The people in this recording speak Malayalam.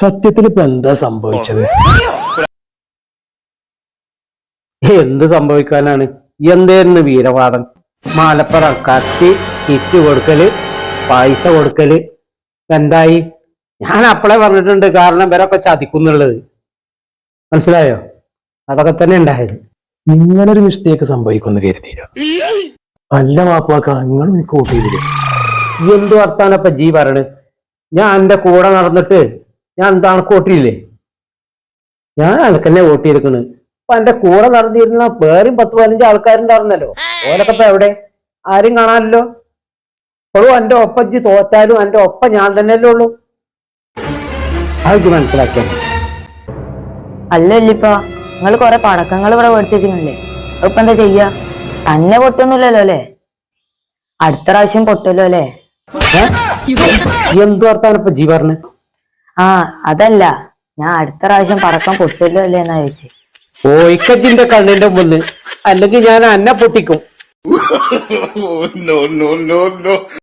സത്യത്തിൽ ഇപ്പൊ എന്താ സംഭവിച്ചത്? എന്ത് സംഭവിക്കാനാണ്? എന്തേന്ന് വീരവാദം? മാലപ്പുറം കത്തി കിറ്റ് കൊടുക്കൽ പൈസ കൊടുക്കൽ. എന്തായി? ഞാൻ അപ്പളെ പറഞ്ഞിട്ടുണ്ട് കാരണം ഇവരൊക്കെ ചതിക്കുന്നുള്ളത്. മനസ്സിലായോ? അതൊക്കെ തന്നെ ഉണ്ടായത്. ഇങ്ങനൊരു മിസ്റ്റേക്ക് സംഭവിക്കുന്നു കരുതിയില്ല. നല്ല മാപ്പാക്ക നിങ്ങൾ എനിക്ക് എന്ത് വർത്താനപ്പ ജി പറയണ്? ഞാൻ എന്റെ കൂടെ നടന്നിട്ട് ഞാൻ എന്താണ് കോട്ടിയില്ലേ? ഞാൻ അനക്കന്നെ വോട്ട് ചെയ്തിരിക്കണ് അപ്പൊ എന്റെ കൂടെ നടന്നിരുന്ന വേറെയും പത്ത് പതിനഞ്ച് ആൾക്കാരുണ്ടായിരുന്നല്ലോ. ഓരൊക്കെ ഇപ്പൊ എവിടെ? ആരും കാണാനല്ലോ ഇപ്പോഴും എന്റെ ഒപ്പം ജി തോറ്റാലും എന്റെ ഒപ്പം ഞാൻ തന്നെയല്ലേ ഉള്ളൂ. അത് ജി മനസ്സിലാക്കിയാൽ അല്ലല്ലിപ്പ നിങ്ങൾ കൊറേ പടക്കങ്ങൾ ഇവിടെ മേടിച്ചു വെച്ചില്ലേ ഇപ്പൊ എന്താ ചെയ്യാ? തന്നെ പൊട്ടൊന്നുമില്ലല്ലോ അല്ലേ? അടുത്ത പ്രാവശ്യം പൊട്ടല്ലോ അല്ലേ? എന്ത് വർത്താനപ്പ ജി പറഞ്ഞ്? ആ അതല്ല. ഞാൻ അടുത്ത പ്രാവശ്യം പടക്കം പൊട്ടല്ലോ അല്ലേ എന്നാ ചോദിച്ചേ. ഓയിക്കജിന്റെ കണ്ണിന്റെ മുന്നിൽ. അല്ലെങ്കിൽ ഞാൻ അന്നെ പൊട്ടിക്കും. No.